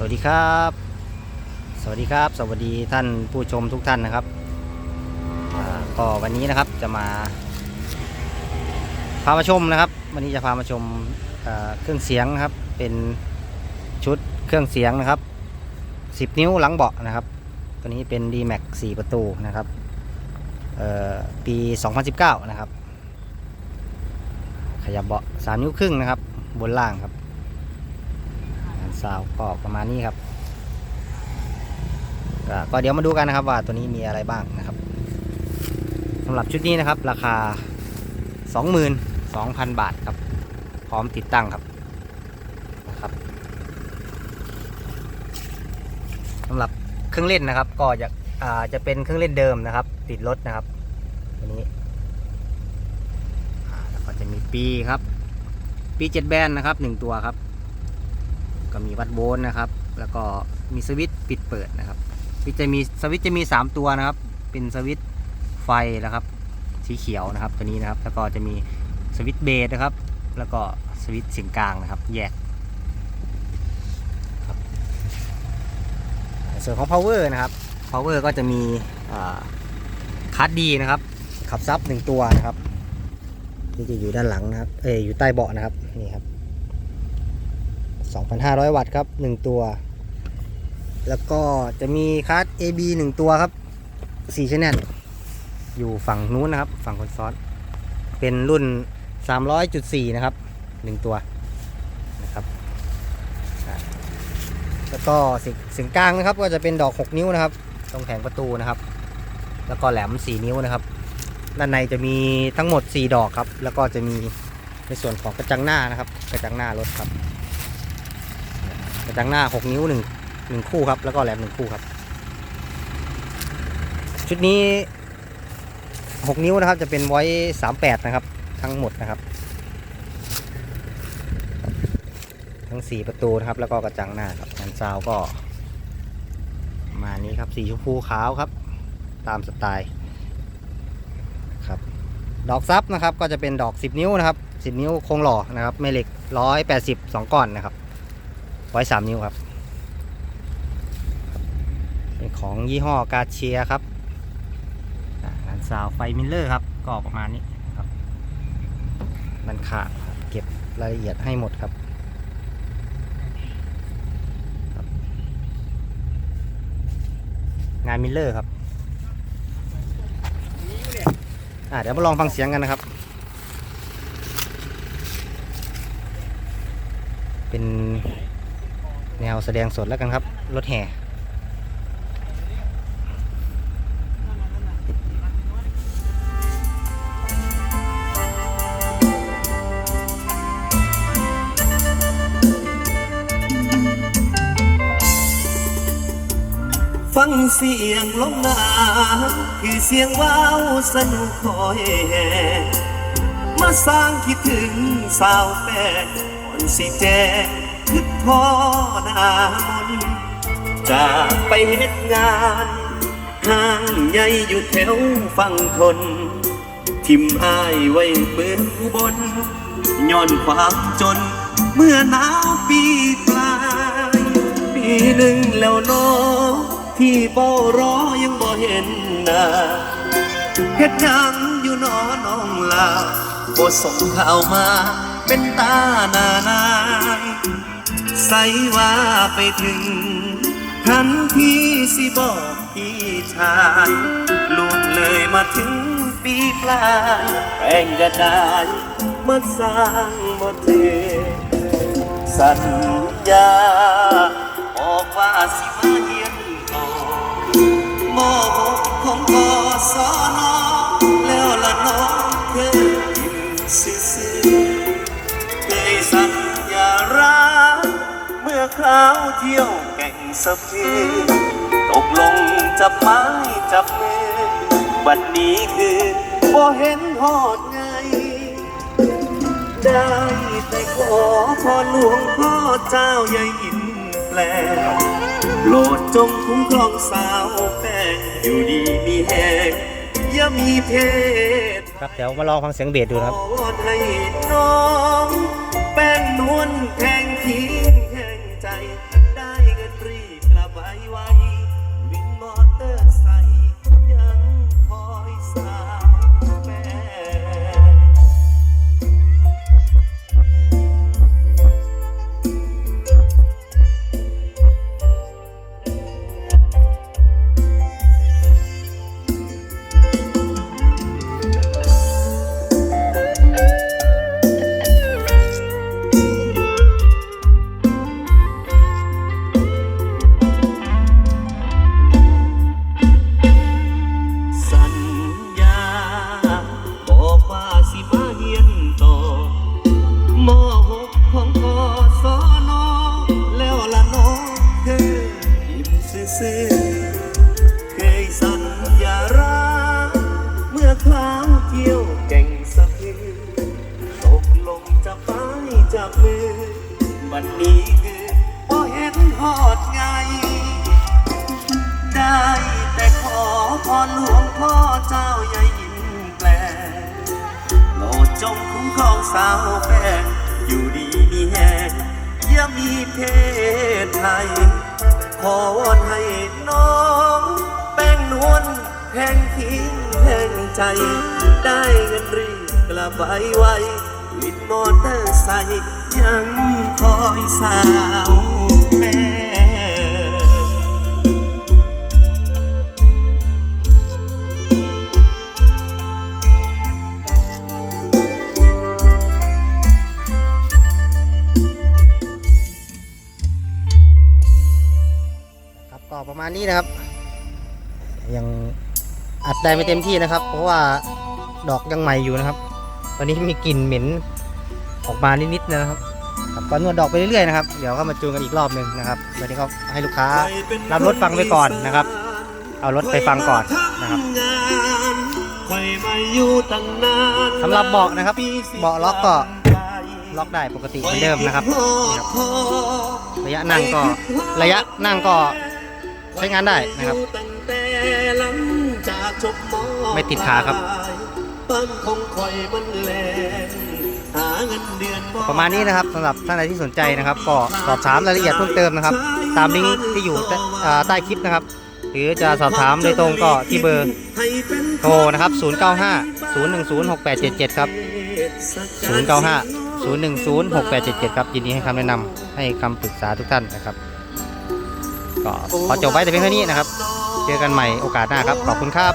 สวัสดีครับ สวัสดีครับ สวัสดีท่านผู้ชมทุกท่านนะครับก็วันนี้นะครับจะมา พามาชมนะครับ วันนี้จะพามาชมเครื่องเสียงนะครับ เป็นชุดเครื่องเสียงนะครับ 10 นิ้วหลังเบาะนะครับ ตัวนี้เป็น D-Max 4 ประตูนะครับเอ่อปี 2019 นะครับ ขยับเบาะ 3 นิ้วครึ่งนะครับ บนล่างครับ งาวก็ประมาณนี้ครับก็เดี๋ยวมาดูกันนะครับว่าตัวนี้มีอะไรบ้างนะครับสำหรับชุดนี้นะครับ ราคา 22,000 บาทครับ พร้อมติดตั้งครับนะครับสำหรับเครื่องเล่นนะครับ ก็จะอ่าจะเป็นเครื่องเล่นเดิมนะครับ ติดรถนะครับตัวนี้แล้วก็จะมีปีครับ ปีเจ็ดแบนนะครับหนึ่งตัวครับ ก็มีวัดโวลต์นะครับ แล้วก็มีสวิตช์ปิดเปิดนะครับวิจะมีสวิตช์จะมี 3 ตัวนะครับ เป็นสวิตช์ไฟนะครับ สีเขียวนะครับตัวนี้นะครับ แล้วก็จะมีสวิตช์เบสนะครับ แล้วก็สวิตช์เสียงกลางนะครับ แยกส่วนของ power นะครับ power ก็จะมีคัดดีนะครับ ขับซับหนึ่งตัวนะครับที่จะอยู่ด้านหลังนะครับ เอยอยู่ใต้เบาะนะครับ นี่ครับ 2,500 วัตต์ครับ 1 ตัว แล้วก็จะมีคาร์ด AB 1 ตัวครับ4ชแนลอยู่ฝั่งนู้นนะครับ ฝั่งคนซ้อลเป็นรุ่น 300.4 นะครับ 1 ตัวนะครับแล้วก็สียงเสียงกลางนะครับ ก็จะเป็นดอก 6 นิ้วนะครับ ตรงแผงประตูนะครับ แล้วก็แหลม 4 นิ้วนะครับด้านในจะมีทั้งหมด 4 ดอกครับ แล้วก็จะมีในส่วนของกระจังหน้านะครับ กระจังหน้ารถครับ กระจังหน้า 6 นิ้ว1 1คู่ครับ แล้วก็แหลม 1 คู่ครับ ชุดนี้ 6 นิ้วนะครับ จะเป็นไว้ 38 นะครับ ทั้งหมดนะครับ ทั้ง 4 ประตูนะครับ แล้วก็กระจังหน้าครับงานซาวก็ มานี้ครับ สีชมพูขาวครับ ตามสไตล์ครับดอกซับนะครับ ก็จะเป็นดอก 10 นิ้วนะครับ 10 นิ้วโครงหล่อนะครับแม่เหล็ก 180 2ก้อนนะครับ ไว้สามนิ้วครับ เป็นของยี่ห้อกาเชียครับอ่างานซาวไฟมิลเลอร์ครับ ก็ประมาณนี้ครับ มันขาดครับเก็บรายละเอียดให้หมดครับครับงานมิลเลอร์ครับ อ่าเดี๋ยวมาลองฟังเสียงกันนะครับ เป็น แนวแสดงสดแล้วกันครับ รถแห่ฟังเสียงลมหนาวคือเสียงว้าวสนุกคอยแห่มาสร้างคิดถึงสาวแฟนคนสิแจง คิดพ่อหน้ามนจากไปเฮ็ดงานห้างใหญ่อยู่แถวฝั่งทน ทิมอายไว้เปื้อนบนย้อนความจน เมื่อหนาวปีปลาย ปีหนึ่งแล้วน้องที่เฝ้ารอยังบ่เห็นหน้าเฮ็ดยังอยู่นอน้องลาบ่ส่งข่าวมาเป็นตาหน้านาย ใส่ว่าไปถึงทันทีสิบอกพี่ชายลูกเลยมาถึงปีปลายแป้งจะได้มาสร้างบ่เทสัญญาบอกว่าสิมาเยี่ยมต่อมอหกของกสอนอแล้วละน้องเคยอยู่ซื่อ เมื่อคราวเที่ยวแก่งสะเพตกลงจับไม้จับมือ บัดนี้คือบ่เห็นหอดไง ได้แต่ขอพรหลวงพ่อเจ้าอย่ายินแปลโปรดจงคุ้มครองสาวแป้งอยู่ดีมีแหงอย่ามีเพศ ครับเดี๋ยวมาลองฟังเสียงเบสดูนะครับ ขอให้น้อง แป้งนวลแทงทิ้ จับมือวันนี้คือพอเห็นหอดไง ได้แต่ขอพรหลวงพ่อเจ้าใหญ่ยินแปลโปรดจงคุ้มครองสาวแฟนอยู่ดีมีแหงอย่ามีเพศไทย ขอวอนให้น้องแป้งนวลแห่งทิ้งแห่งใจ ได้เงินรีกลับไปไววิดมอเตอร์ไซค์ ยังคอยสาวแม่ครับก็ประมาณนี้นะครับ ยังอัดได้ไม่เต็มที่นะครับ เพราะว่าดอกยังใหม่อยู่นะครับ ตอนนี้มีกลิ่นเหม็น ออกมานิดๆนะครับครับก็นวดดอกไปเรื่อยๆนะครับ เดี๋ยวก็มาจูนกันอีกรอบหนึ่งนะครับตอนนี้ก็ให้ลูกค้ารับรถฟังไปก่อนนะครับ เอารถไปฟังก่อนนะครับสำหรับเบาะนะครับเบาะล็อกก็ล็อกได้ปกติเหมือนเดิมนะครับนี่ครับระยะนั่งก็ระยะนั่งก็ใช้งานได้นะครับ ไม่ติดขาครับ ประมาณนี้นะครับสำหรับท่านใดที่สนใจนะครับ ก็สอบถามรายละเอียดเพิ่มเติมนะครับ ตามลิงก์ที่อยู่ใต้คลิปนะครับ หรือจะสอบถามโดยตรงก็ที่เบอร์โทรนะครับ 095 010 6877 ครับ 095 010 6877 ครับ ยินดีให้คำแนะนำให้คำปรึกษาทุกท่านนะครับ ก็ขอจบไว้แต่เพียงเท่านี้นะครับ เจอกันใหม่โอกาสหน้าครับ ขอบคุณครับ